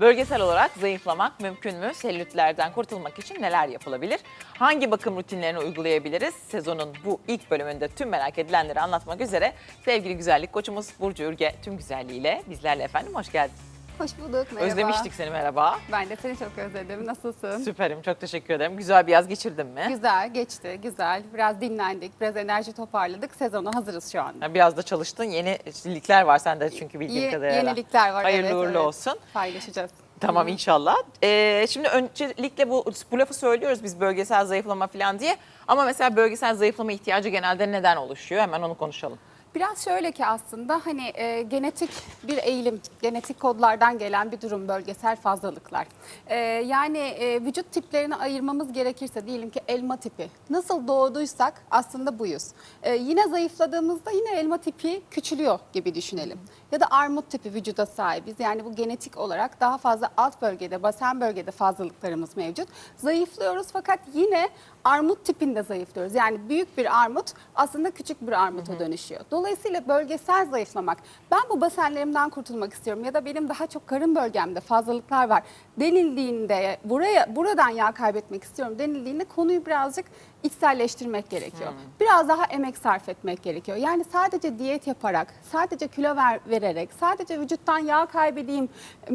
Bölgesel olarak zayıflamak mümkün mü? Selülitlerden kurtulmak için neler yapılabilir? Hangi bakım rutinlerini uygulayabiliriz? Sezonun bu ilk bölümünde tüm merak edilenleri anlatmak üzere sevgili güzellik koçumuz Burcu Ürge tüm güzelliğiyle bizlerle efendim hoş geldin. Hoş bulduk, merhaba. Özlemiştik seni merhaba. Ben de seni çok özledim. Nasılsın? Süperim çok teşekkür ederim. Güzel bir yaz geçirdin mi? Güzel, geçti, güzel. Biraz dinlendik, biraz enerji toparladık. Sezona hazırız şu anda. Biraz da çalıştın. Yenilikler var sende çünkü bildiğim Ye- kadarıyla. yenilikler var, Hayırlı evet, uğurlu evet. olsun. Paylaşacağız. Tamam inşallah. Ee, şimdi öncelikle bu, bu lafı söylüyoruz biz bölgesel zayıflama falan diye. Ama mesela bölgesel zayıflama ihtiyacı genelde neden oluşuyor? Hemen onu konuşalım. Biraz şöyle ki aslında hani e, genetik bir eğilim, genetik kodlardan gelen bir durum bölgesel fazlalıklar. E, yani e, vücut tiplerini ayırmamız gerekirse diyelim ki elma tipi. Nasıl doğduysak aslında buyuz. E, yine zayıfladığımızda yine elma tipi küçülüyor gibi düşünelim. Ya da armut tipi vücuda sahibiz. Yani bu genetik olarak daha fazla alt bölgede, basen bölgede fazlalıklarımız mevcut. Zayıflıyoruz fakat yine armut tipinde zayıflıyoruz. Yani büyük bir armut aslında küçük bir armuta dönüşüyor. Dolayısıyla bölgesel zayıflamak. Ben bu basenlerimden kurtulmak istiyorum ya da benim daha çok karın bölgemde fazlalıklar var denildiğinde buraya buradan yağ kaybetmek istiyorum denildiğinde konuyu birazcık içselleştirmek gerekiyor. Biraz daha emek sarf etmek gerekiyor. Yani sadece diyet yaparak, sadece kilo ver, vererek, sadece vücuttan yağ kaybedeyim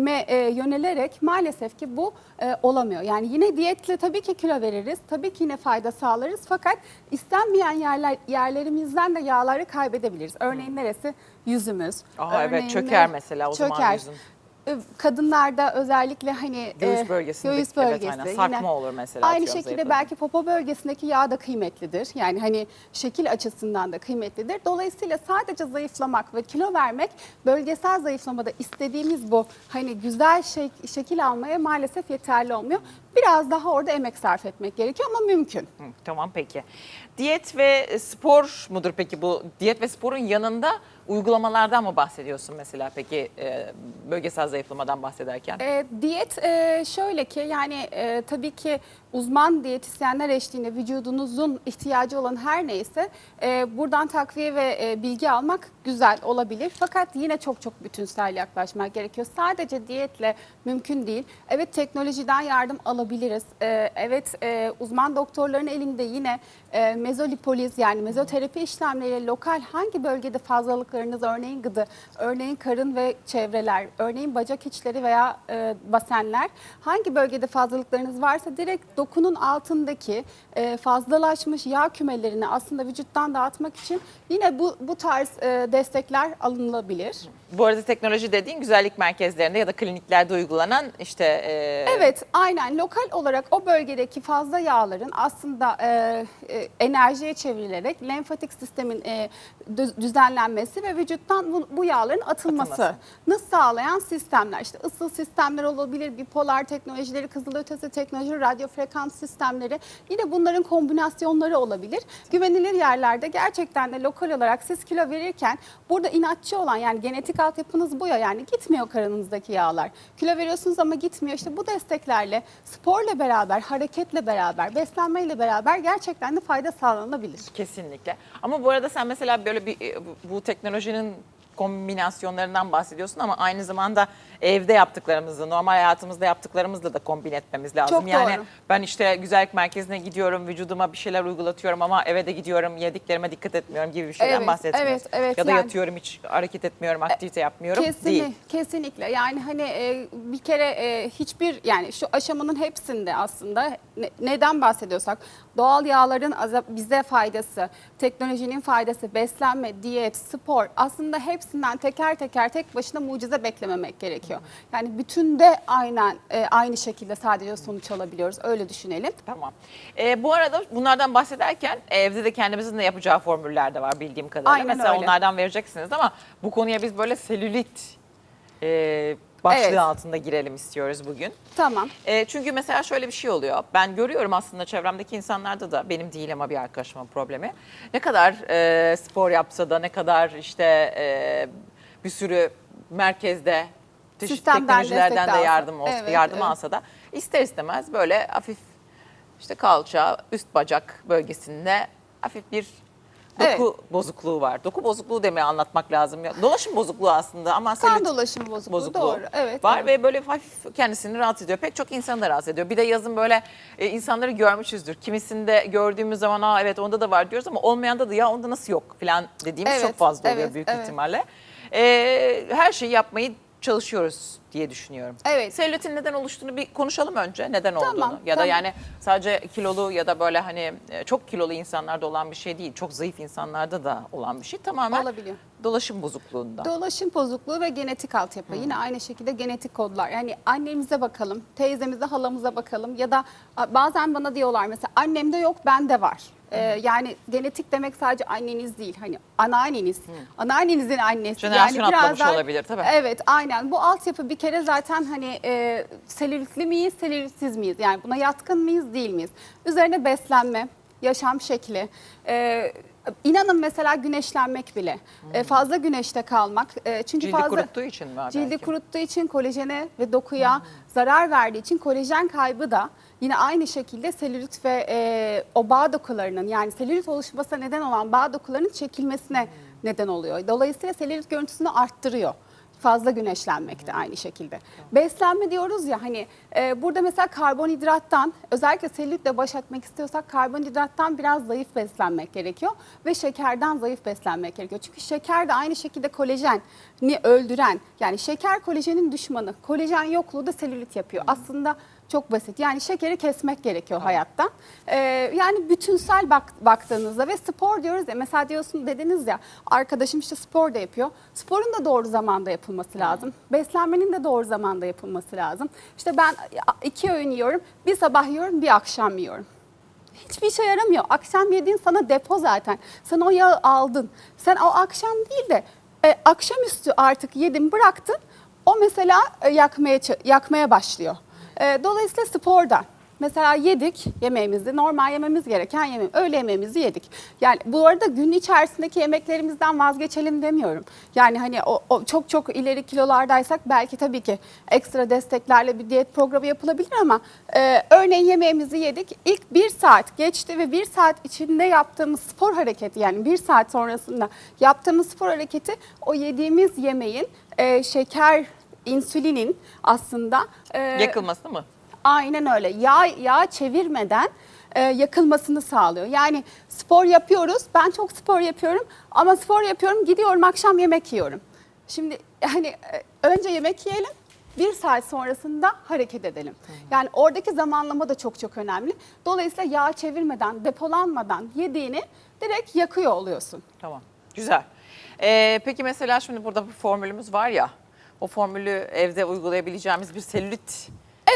e, yönelerek maalesef ki bu e, olamıyor. Yani yine diyetle tabii ki kilo veririz, tabii ki yine fayda sağlarız fakat istenmeyen yerler yerlerimizden de yağları kaybedebiliriz. Örneğin neresi? Yüzümüz. Aa, evet, çöker mesela o zaman çöker. yüzün. E, Kadınlarda özellikle hani Göğüs e, bölgesinde göğüs evet bölgesi aynen yine- sarkma olur mesela. Aynı şekilde zayıfladığında. belki popo bölgesindeki yağ da kıymetlidir. Yani hani şekil açısından da kıymetlidir. Dolayısıyla sadece zayıflamak ve kilo vermek bölgesel zayıflamada istediğimiz bu hani güzel şey, şekil almaya maalesef yeterli olmuyor. Biraz daha orada emek sarf etmek gerekiyor ama mümkün. Hı, Tamam peki. Diyet ve spor mudur peki bu? Diyet ve sporun yanında uygulamalardan mı bahsediyorsun mesela peki e, bölgesel zayıflamadan bahsederken? E, diyet e, şöyle ki yani e, tabii ki uzman diyetisyenler eşliğinde vücudunuzun ihtiyacı olan her neyse e, buradan takviye ve e, bilgi almak güzel olabilir. Fakat yine çok çok bütünsel yaklaşmak gerekiyor. Sadece diyetle mümkün değil. Evet teknolojiden yardım alabiliriz. E, evet e, uzman doktorların elinde yine e, mezolipoliz yani mezoterapi işlemleriyle lokal hangi bölgede fazlalıklarınız örneğin gıdı, örneğin karın ve çevreler, örneğin bacak içleri veya e, basenler hangi bölgede fazlalıklarınız varsa direkt dokunun altındaki e, fazlalaşmış yağ kümelerini aslında vücuttan dağıtmak için yine bu bu tarz e, destekler alınabilir. Bu arada teknoloji dediğin güzellik merkezlerinde ya da kliniklerde uygulanan işte e, Evet, aynen lokal olarak o bölgedeki fazla yağların aslında e, e, enerjiye çevrilerek lenfatik sistemin e, düz- düzenlenmesi ve vücuttan bu, bu yağların atılması. Atılması. sağlayan sistemler. İşte ısıl sistemler olabilir, bipolar teknolojileri, kızılötesi teknolojileri, radyo frekans sistemleri. Yine bunların kombinasyonları olabilir. Güvenilir yerlerde gerçekten de lokal olarak siz kilo verirken burada inatçı olan yani genetik altyapınız bu ya yani gitmiyor karınınızdaki yağlar. Kilo veriyorsunuz ama gitmiyor. İşte bu desteklerle sporla beraber, hareketle beraber, beslenmeyle beraber gerçekten de fayda sağlanabilir. Kesinlikle. Ama bu arada sen mesela böyle bir e, bu teknolojinin kombinasyonlarından bahsediyorsun ama aynı zamanda evde yaptıklarımızı, normal hayatımızda yaptıklarımızla da kombin etmemiz lazım. Çok yani doğru. ben işte güzellik merkezine gidiyorum, vücuduma bir şeyler uygulatıyorum ama eve de gidiyorum, yediklerime dikkat etmiyorum gibi bir şeyden Evet, bahsetmiyoruz. evet, evet. Ya da Yani- yatıyorum hiç hareket etmiyorum, aktivite yapmıyorum Kesinlikle, değil. kesinlikle. Yani hani e, bir kere e, hiçbir yani şu aşamanın hepsinde aslında ne- neden bahsediyorsak doğal yağların bize faydası, teknolojinin faydası, beslenme, diyet, spor aslında hepsinden teker teker tek başına mucize beklememek gerekiyor. Yani bütünde aynen e, aynı şekilde sadece sonuç alabiliyoruz. Öyle düşünelim. Tamam. Ee, bu arada bunlardan bahsederken evde de kendimizin de yapacağı formüller de var bildiğim kadarıyla. Aynen Mesela öyle. onlardan vereceksiniz ama bu konuya biz böyle selülit e, başlığı Evet. altında girelim istiyoruz bugün. Tamam. E, çünkü mesela şöyle bir şey oluyor. Ben görüyorum aslında çevremdeki insanlarda da benim değil ama bir arkadaşımın problemi. Ne kadar e, spor yapsa da ne kadar işte e, bir sürü merkezde çeşitli Sistemden teknolojilerden de alsa. yardım olsa, Evet, yardım evet. alsa da ister istemez böyle hafif işte kalça, üst bacak bölgesinde hafif bir doku bozukluğu var. Doku bozukluğu demeye anlatmak lazım. Dolaşım bozukluğu aslında ama Kan selülit dolaşımı bozukluğu, bozukluğu doğru. Evet. var ve böyle hafif kendisini rahatsız ediyor. Pek çok insanı da rahatsız ediyor. Bir de yazın böyle e, insanları görmüşüzdür. Kimisinde gördüğümüz zaman aa evet onda da var diyoruz ama olmayanda da ya onda nasıl yok falan dediğimiz Evet, çok fazla oluyor evet, büyük evet. ihtimalle. E, her şeyi yapmayı çalışıyoruz diye düşünüyorum. Evet. Selülitin neden oluştuğunu bir konuşalım önce. Neden olduğunu. Tamam, ya da tamam. yani sadece kilolu ya da böyle hani e, çok kilolu insanlarda olan bir şey değil. Çok zayıf insanlarda da olan bir şey. Tamamen Olabiliyor. dolaşım bozukluğundan. Dolaşım bozukluğu ve genetik altyapı. Yine aynı şekilde genetik kodlar. Yani annemize bakalım, teyzemize, halamıza bakalım ya da bazen bana diyorlar mesela annemde yok, bende var. Ee, yani genetik demek sadece anneniz değil. Hani anneanneniz, anneannenizin annesi. Jenerasyon yani atlamış daha- olabilir, tabii. Evet, aynen. Bu altyapı bir kere zaten hani e, selülitli miyiz, selülitsiz miyiz? Yani buna yatkın mıyız, değil miyiz? Üzerine beslenme, yaşam şekli, e, inanın mesela güneşlenmek bile, e, fazla güneşte kalmak. E, çünkü Cildi fazla kuruttuğu için mi? Cildi belki? kuruttuğu için kolajene ve dokuya zarar verdiği için kolajen kaybı da yine aynı şekilde selülit ve e, o bağ dokularının yani selülit oluşmasına neden olan bağ dokularının çekilmesine neden oluyor. Dolayısıyla selülit görüntüsünü arttırıyor. Fazla güneşlenmek de aynı şekilde. Beslenme diyoruz ya hani e, burada mesela karbonhidrattan özellikle selülitle baş etmek istiyorsak karbonhidrattan biraz zayıf beslenmek gerekiyor ve şekerden zayıf beslenmek gerekiyor. Çünkü şeker de aynı şekilde kolajeni öldüren yani şeker kolajenin düşmanı. Kolajen yokluğu da selülit yapıyor. Aslında çok basit. Yani şekeri kesmek gerekiyor hayatta. Ee, yani bütünsel bak, baktığınızda ve spor diyoruz ya mesela diyorsun dediniz ya arkadaşım işte spor da yapıyor. Sporun da doğru zamanda yapılması lazım. Beslenmenin de doğru zamanda yapılması lazım. İşte ben iki öğün yiyorum. Bir sabah yiyorum, bir akşam yiyorum. Hiçbir işe yaramıyor. Akşam yediğin sana depo zaten. Sen o yağı aldın. Sen o akşam değil de e, akşamüstü artık yedin bıraktın. O mesela e, yakmaya yakmaya başlıyor. E, dolayısıyla sporda mesela yedik yemeğimizi normal yememiz gereken yemeği öğle yemeğimizi yedik. Yani bu arada gün içerisindeki yemeklerimizden vazgeçelim demiyorum. Yani hani o, o çok çok ileri kilolardaysak belki tabii ki ekstra desteklerle bir diyet programı yapılabilir ama e, örneğin yemeğimizi yedik. İlk bir saat geçti ve bir saat içinde yaptığımız spor hareketi yani bir saat sonrasında yaptığımız spor hareketi o yediğimiz yemeğin e, şeker, insülinin aslında e, Yakılması mı? Aynen öyle. Yağ, yağ çevirmeden e, yakılmasını sağlıyor. Yani spor yapıyoruz. Ben çok spor yapıyorum ama spor yapıyorum gidiyorum akşam yemek yiyorum. Şimdi yani e, önce yemek yiyelim. Bir saat sonrasında hareket edelim. Yani oradaki zamanlama da çok çok önemli. Dolayısıyla yağ çevirmeden, depolanmadan yediğini direkt yakıyor oluyorsun. Tamam. Güzel. Ee, peki mesela şimdi burada bir formülümüz var ya. O formülü evde uygulayabileceğimiz bir selülit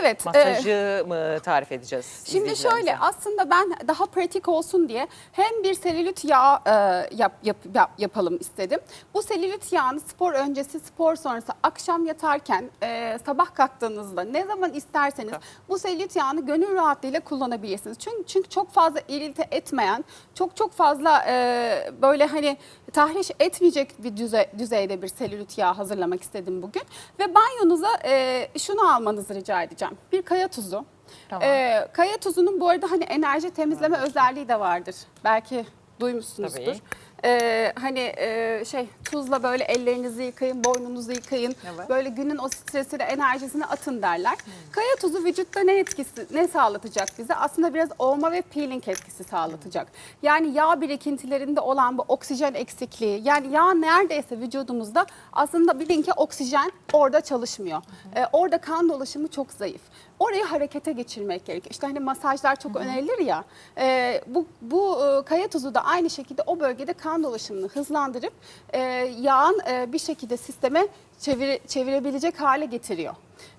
Evet. e, masajı mı tarif edeceğiz? Şimdi şöyle aslında ben daha pratik olsun diye hem bir selülit yağı e, yap, yap, yap- yapalım istedim. Bu selülit yağını spor öncesi, spor sonrası, akşam yatarken, e, sabah kalktığınızda ne zaman isterseniz Tamam. bu selülit yağını gönül rahatlığıyla kullanabilirsiniz. Çünkü, çünkü çok fazla irite etmeyen, çok çok fazla e, böyle hani tahriş etmeyecek bir düzey, düzeyde bir selülit yağı hazırlamak istedim bugün. Ve banyonuza e, şunu almanızı rica edeceğim. Bir kaya tuzu. Tamam. Ee, kaya tuzunun bu arada hani enerji temizleme özelliği de vardır. Belki duymuşsunuzdur. Tabii. Ee, hani e, şey tuzla böyle ellerinizi yıkayın, boynunuzu yıkayın. Evet. Böyle günün o stresini, enerjisini atın derler. Kaya tuzu vücutta ne etkisi, ne sağlatacak bize? Aslında biraz olma ve peeling etkisi sağlatacak. Yani yağ birikintilerinde olan bu oksijen eksikliği, yani yağ neredeyse vücudumuzda aslında bilin ki oksijen orada çalışmıyor. Ee, orada kan dolaşımı çok zayıf. Orayı harekete geçirmek gerekiyor. İşte hani masajlar çok önerilir ya. e, bu bu e, kaya tuzu da aynı şekilde o bölgede kan dolaşımını hızlandırıp e, yağın e, bir şekilde sisteme çevire, çevirebilecek hale getiriyor.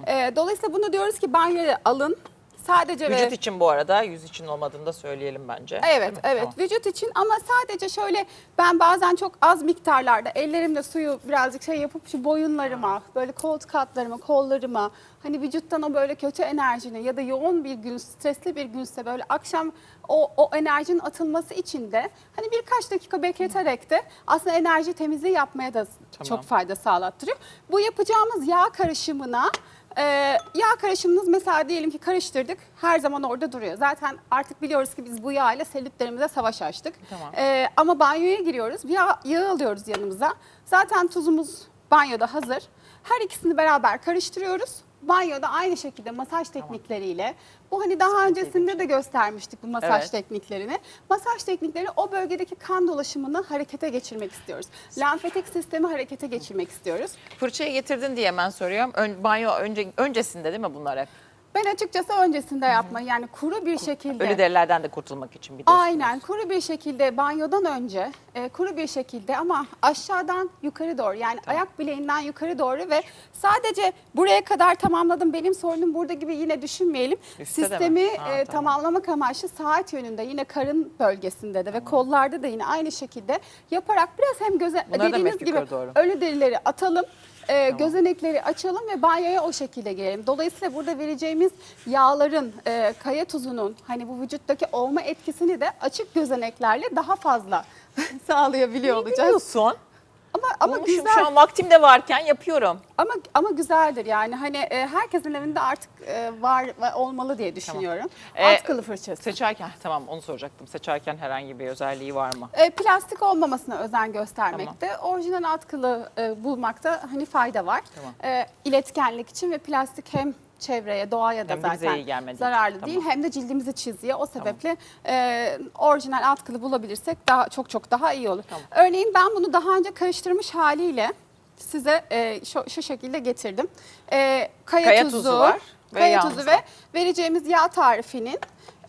E, dolayısıyla bunu diyoruz ki banyoya alın. Sadece ve- Vücut için bu arada, yüz için olmadığını da söyleyelim bence. Evet, evet. Tamam. Vücut için ama sadece şöyle ben bazen çok az miktarlarda ellerimle suyu birazcık şey yapıp şu boyunlarıma, böyle koltuk altlarıma, kollarıma, hani vücuttan o böyle kötü enerjini ya da yoğun bir gün, stresli bir günse böyle akşam o, o enerjinin atılması için de hani birkaç dakika bekleterek de aslında enerji temizliği yapmaya da Tamam. çok fayda sağlattırıyor. Bu yapacağımız yağ karışımına e, yağ karışımımız mesela diyelim ki karıştırdık. Her zaman orada duruyor. Zaten artık biliyoruz ki biz bu yağ ile selülitlerimize savaş açtık. Tamam. Ee, ama banyoya giriyoruz. Yağ, yağ alıyoruz yanımıza. Zaten tuzumuz banyoda hazır. Her ikisini beraber karıştırıyoruz. Banyoda aynı şekilde masaj teknikleriyle bu hani daha öncesinde de göstermiştik bu masaj Evet. tekniklerini. Masaj teknikleri o bölgedeki kan dolaşımını harekete geçirmek istiyoruz. Lenfetik sistemi harekete geçirmek istiyoruz. Fırçayı getirdin diye hemen soruyorum. Ön, banyo önce, öncesinde değil mi bunlar hep? Ben açıkçası öncesinde yapmayı yani kuru bir şekilde. Ölü derilerden de kurtulmak için biliyorsunuz. Aynen kuru bir şekilde banyodan önce e, kuru bir şekilde ama aşağıdan yukarı doğru yani ayak bileğinden yukarı doğru ve sadece buraya kadar tamamladım benim sorunum burada gibi yine düşünmeyelim. Üstte de mi? Sistemi Ha, e, tamam. tamamlamak amaçlı saat yönünde yine karın bölgesinde de ve kollarda da yine aynı şekilde yaparak biraz hem göze Bunları da dediğiniz gibi doğru. ölü derileri atalım. E, Gözenekleri açalım ve banyoya o şekilde gelelim. Dolayısıyla burada vereceğimiz yağların, e, kaya tuzunun hani bu vücuttaki olma etkisini de açık gözeneklerle daha fazla sağlayabiliyor olacağız. Biliyorsun. Ama ama Bulmuşum. güzel. Şu an vaktim de varken yapıyorum. Ama ama güzeldir yani hani e, herkesin evinde artık e, var olmalı diye düşünüyorum. Ee, Atkılı fırçası. Seçerken tamam onu soracaktım. Seçerken herhangi bir özelliği var mı? E, plastik olmamasına özen göstermekte, orijinal atkılı e, bulmakta hani fayda var. Tamam. E, iletkenlik için ve plastik hem çevreye, doğaya da Hem bize zaten iyi zararlı için. değil Tamam. hem de cildimizi çiziyor. O sebeple e, orijinal atkılı bulabilirsek daha çok çok daha iyi olur. Tamam. Örneğin ben bunu daha önce karıştırmış haliyle size e, şu, şu şekilde getirdim. E, kaya, Kaya tuzu, tuzu var ve kaya yağımız tuzu var. ve vereceğimiz yağ tarifinin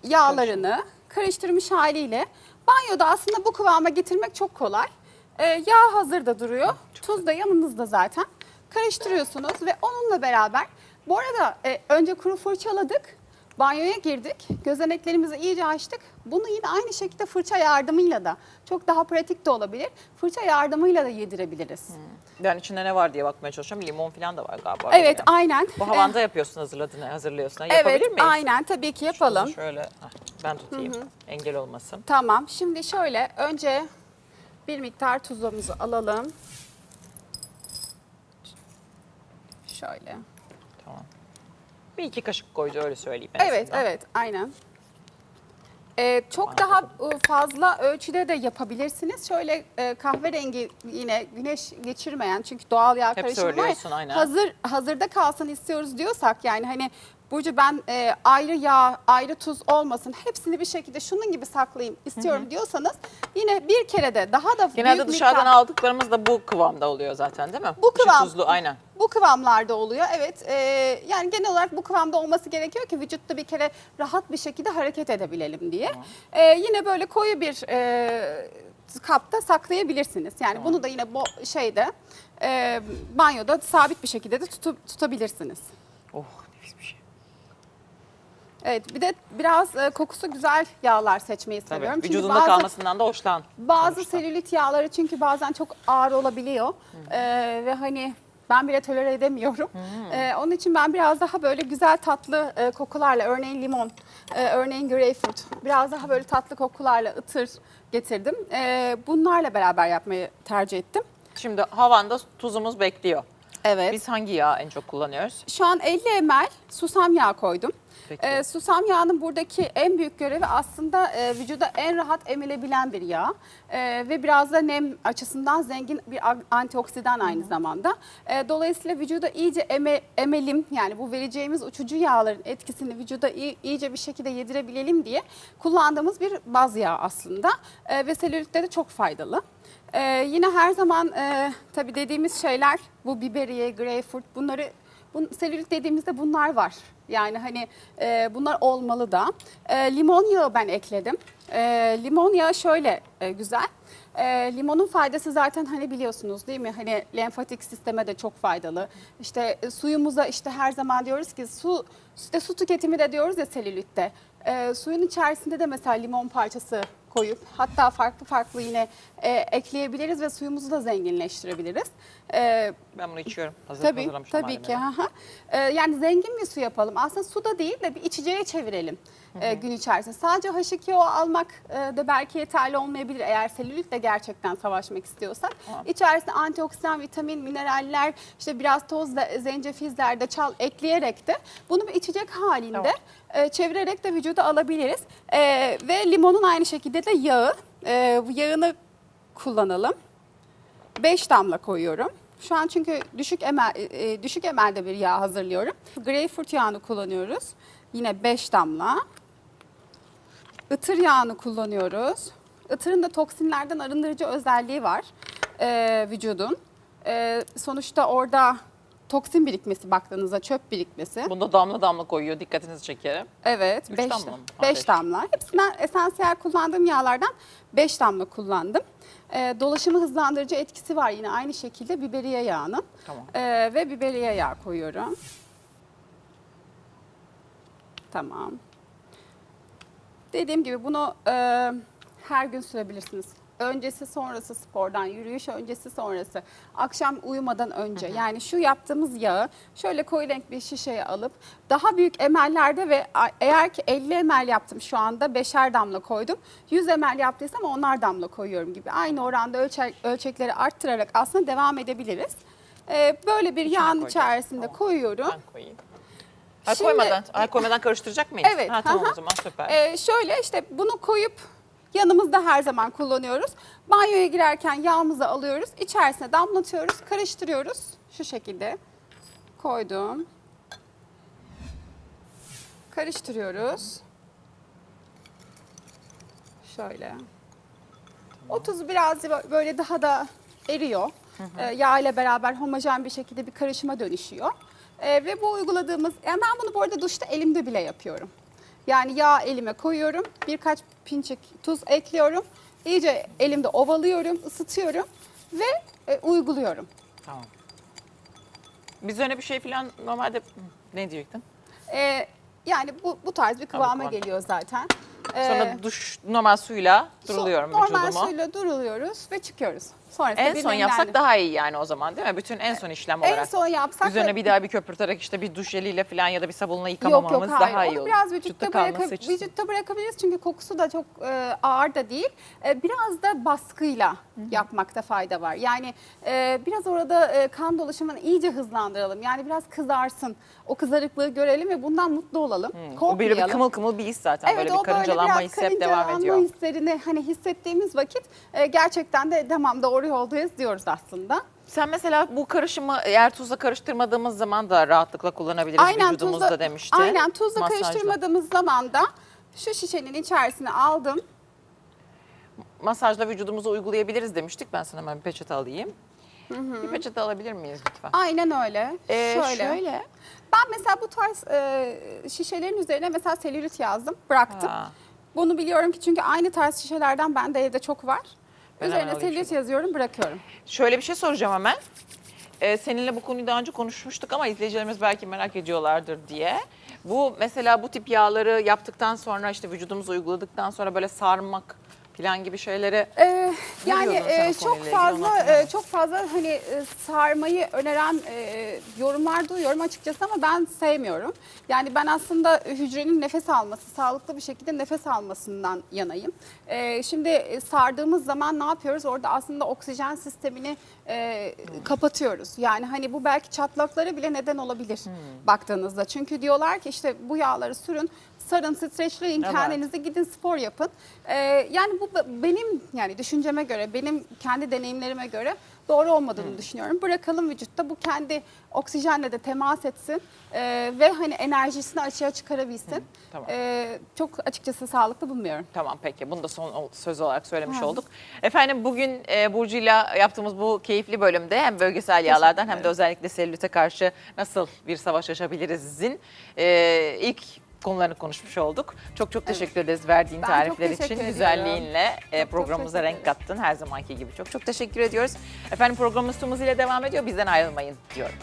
yağlarını karıştırmış haliyle banyoda aslında bu kıvama getirmek çok kolay. Ee, yağ hazırda duruyor. Tuz da yanınızda zaten. Karıştırıyorsunuz ve onunla beraber bu arada e, önce kuru fırçaladık. Banyoya girdik. Gözeneklerimizi iyice açtık. Bunu yine aynı şekilde fırça yardımıyla da çok daha pratik de olabilir. Fırça yardımıyla da yedirebiliriz. Ben içinde ne var diye bakmaya çalışıyorum. Limon falan da var galiba. Evet, bilmiyorum. aynen. Bu havanda yapıyorsun hazırladığını, hazırlıyorsun. Yapabilir evet, miyiz? aynen tabii ki yapalım. Şöyle heh, ben tutayım. Engel olmasın. Tamam. Şimdi şöyle önce bir miktar tuzumuzu alalım. Şöyle. Bir iki kaşık koydu öyle söyleyeyim. en Evet, azından. evet, aynen. Ee, çok Bana daha e, fazla ölçüde de yapabilirsiniz. Şöyle e, kahverengi yine güneş geçirmeyen çünkü doğal yağ Hep karışımı var ya, söylüyorsun, aynen. hazır hazırda kalsın istiyoruz diyorsak yani hani Burcu ben e, ayrı yağ, ayrı tuz olmasın. Hepsini bir şekilde şunun gibi saklayayım istiyorum diyorsanız yine bir kere de daha da Genelde büyük dışarıdan miktar- aldıklarımız da bu kıvamda oluyor zaten değil mi? Bu Düşük kıvam. tuzlu aynen. Bu kıvamlarda oluyor. Evet. e, yani genel olarak bu kıvamda olması gerekiyor ki vücutta bir kere rahat bir şekilde hareket edebilelim diye. E, yine böyle koyu bir e, kapta saklayabilirsiniz. Yani bunu da yine bu şeyde e, banyoda sabit bir şekilde de tutup, tutabilirsiniz. Oh nefis bir şey. Evet. Bir de biraz e, kokusu güzel yağlar seçmeyi Tabii. seviyorum. Çünkü Vücudunda bazı- kalmasından da hoşlan. Bazı sonuçta. selülit yağları çünkü bazen çok ağır olabiliyor Ee, ve hani ben bile tolere edemiyorum. Ee, onun için ben biraz daha böyle güzel tatlı e, kokularla örneğin limon, e, örneğin greyfurt biraz daha böyle tatlı kokularla ıtır getirdim. Ee, bunlarla beraber yapmayı tercih ettim. Şimdi havanda tuzumuz bekliyor. Evet. Biz hangi yağ en çok kullanıyoruz? Şu an 50 ml susam yağı koydum. Peki. Ee, susam yağının buradaki en büyük görevi aslında e, vücuda en rahat emilebilen bir yağ Ee, ve biraz da nem açısından zengin bir antioksidan aynı zamanda. Ee, dolayısıyla vücuda iyice eme, emelim yani bu vereceğimiz uçucu yağların etkisini vücuda iyi- iyice bir şekilde yedirebilelim diye kullandığımız bir baz yağ aslında Ee, ve selülitte de çok faydalı. Ee, yine her zaman e, tabii dediğimiz şeyler bu biberiye, greyfurt bunları Bun, selülit dediğimizde bunlar var. Yani hani e, bunlar olmalı da. E, limon yağı ben ekledim. E, limon yağı şöyle e, güzel. E, limonun faydası zaten hani biliyorsunuz değil mi? Hani lenfatik sisteme de çok faydalı. İşte e, suyumuza işte her zaman diyoruz ki su işte su tüketimi de diyoruz ya selülitte. E, suyun içerisinde de mesela limon parçası koyup hatta farklı farklı yine e, ekleyebiliriz ve suyumuzu da zenginleştirebiliriz. E, Ben bunu içiyorum. Hazır Tabii, tabii ki. hı hı. Ee, yani zengin bir su yapalım. Aslında suda değil de bir içeceğe çevirelim e, gün içerisinde. Sadece H2O almak e, da belki yeterli olmayabilir eğer selülitle gerçekten savaşmak istiyorsak. Tamam. İçerisine antioksidan, vitamin, mineraller, işte biraz toz, zencefil, zerdeçal ekleyerek de bunu bir içecek halinde Tamam. e, çevirerek de vücuda alabiliriz. E, ve limonun aynı şekilde de yağı. E, yağını kullanalım. 5 damla koyuyorum. Şu an çünkü düşük emel e, düşük emelde bir yağ hazırlıyorum. Greyfurt yağını kullanıyoruz. Yine 5 damla. Itır yağını kullanıyoruz. Itırın da toksinlerden arındırıcı özelliği var e, vücudun. E, sonuçta orada toksin birikmesi baktığınızda çöp birikmesi. Bunda damla damla koyuyor. Dikkatinizi çekerim. Evet, Üç 5 damla mı? Ha, 5 beş. damla. Hepsinden esansiyel kullandığım yağlardan 5 damla kullandım. Ee, dolaşımı hızlandırıcı etkisi var yine aynı şekilde biberiye yağının. Tamam. Ee, ve biberiye yağı koyuyorum. Tamam. Dediğim gibi bunu e, her gün sürebilirsiniz. Öncesi sonrası spordan, yürüyüş öncesi sonrası, akşam uyumadan önce. Yani şu yaptığımız yağı şöyle koyu renk bir şişeye alıp daha büyük emellerde ve eğer ki 50 ml yaptım şu anda 5'er damla koydum. 100 ml yaptıysam onar damla koyuyorum gibi. Aynı oranda ölçek, ölçekleri arttırarak aslında devam edebiliriz. Ee, böyle bir İçine yağın koyacağım. içerisinde Tamam. koyuyorum. Ben koyayım. Ha, Şimdi- koymadan, ha, koymadan karıştıracak mıyız? Evet, Ha, tamam aha. o zaman süper. Ee, şöyle işte bunu koyup yanımızda her zaman kullanıyoruz. Banyoya girerken yağımızı alıyoruz. içerisine damlatıyoruz, karıştırıyoruz. Şu şekilde koydum. Karıştırıyoruz. Şöyle. O tuzu biraz böyle daha da eriyor. Ee, yağ ile beraber homojen bir şekilde bir karışıma dönüşüyor. Ee, ve bu uyguladığımız, yani ben bunu bu arada duşta elimde bile yapıyorum. Yani yağ elime koyuyorum, birkaç pinçik tuz ekliyorum. İyice elimde ovalıyorum, ısıtıyorum ve e, uyguluyorum. Tamam. Biz öyle bir şey falan normalde ne diyecektin? Ee, yani bu, bu tarz bir kıvama kıvam. geliyor zaten. Sonra Ee, duş normal suyla duruluyorum Normal vücudumu. suyla duruluyoruz ve çıkıyoruz. Sonrasında En son yapsak daha iyi yani o zaman değil mi? Bütün en son işlem En olarak. son yapsak Üzerine bir daha bir köpürterek işte bir duş jeliyle falan ya da bir sabunla Yok yıkamamamız yok hayır. daha iyi Onu olur. biraz vücutta, bırakab- vücutta bırakabiliriz çünkü kokusu da çok e, ağır da değil. E, biraz da baskıyla yapmakta fayda var. Yani e, biraz orada e, kan dolaşımını iyice hızlandıralım. Yani biraz kızarsın. O kızarıklığı görelim ve bundan mutlu olalım. O böyle bir Korkmayalım. kımıl kımıl bir his zaten. böyle bir karıncalanma hissi hep devam karıncalanma ediyor. hislerini hani hissettiğimiz vakit e, gerçekten de tamam doğru yoldayız diyoruz aslında. Sen mesela bu karışımı eğer tuzla karıştırmadığımız zaman da rahatlıkla kullanabiliriz vücudumuzda tuzla- demiştin. Aynen tuzla Masajla. karıştırmadığımız zaman da şu şişenin içerisine aldım. Masajla vücudumuza uygulayabiliriz demiştik. Ben sana hemen bir peçete alayım. Bir peçete alabilir miyiz lütfen? Aynen öyle. Ee, şöyle. şöyle. Ben mesela bu tarz e, şişelerin üzerine mesela selülit yazdım, bıraktım. Ha. Bunu biliyorum ki çünkü aynı tarz şişelerden bende evde çok var. Ben hemen üzerine alayım şunu. yazıyorum, bırakıyorum. Şöyle bir şey soracağım hemen. Ee, seninle bu konuyu daha önce konuşmuştuk ama izleyicilerimiz belki merak ediyorlardır diye. Bu mesela bu tip yağları yaptıktan sonra işte vücudumuza uyguladıktan sonra böyle sarmak falan gibi şeyleri Ee, yani e, çok fazla e, çok fazla hani e, sarmayı öneren e, yorumlar duyuyorum açıkçası ama ben sevmiyorum. Yani ben aslında hücrenin nefes alması, sağlıklı bir şekilde nefes almasından yanayım. E, şimdi e, sardığımız zaman ne yapıyoruz? Orada aslında oksijen sistemini e, kapatıyoruz. Yani hani bu belki çatlaklara bile neden olabilir baktığınızda. Çünkü diyorlar ki işte bu yağları sürün, sarın, streçleyin Evet. kendinizi gidin spor yapın. Ee, yani bu be- benim yani düşünceme göre, benim kendi deneyimlerime göre doğru olmadığını düşünüyorum. Bırakalım vücutta bu kendi oksijenle de temas etsin ee, ve hani enerjisini açığa çıkarabilsin. tamam. Ee, çok açıkçası sağlıklı bulmuyorum. Tamam peki bunu da son söz olarak söylemiş olduk. Efendim bugün e, Burcu'yla yaptığımız bu keyifli bölümde hem bölgesel yağlardan hem de özellikle selülite karşı nasıl bir savaş açabiliriz'in e, ilk konularını konuşmuş olduk. Çok çok teşekkür ederiz verdiğin Ben çok tarifler teşekkür için. ediyorum. Güzelliğinle e, Çok programımıza teşekkür renk kattın her zamanki gibi. Çok çok teşekkür ediyoruz. Efendim programımız hızıyla devam ediyor. Bizden ayrılmayın diyorum.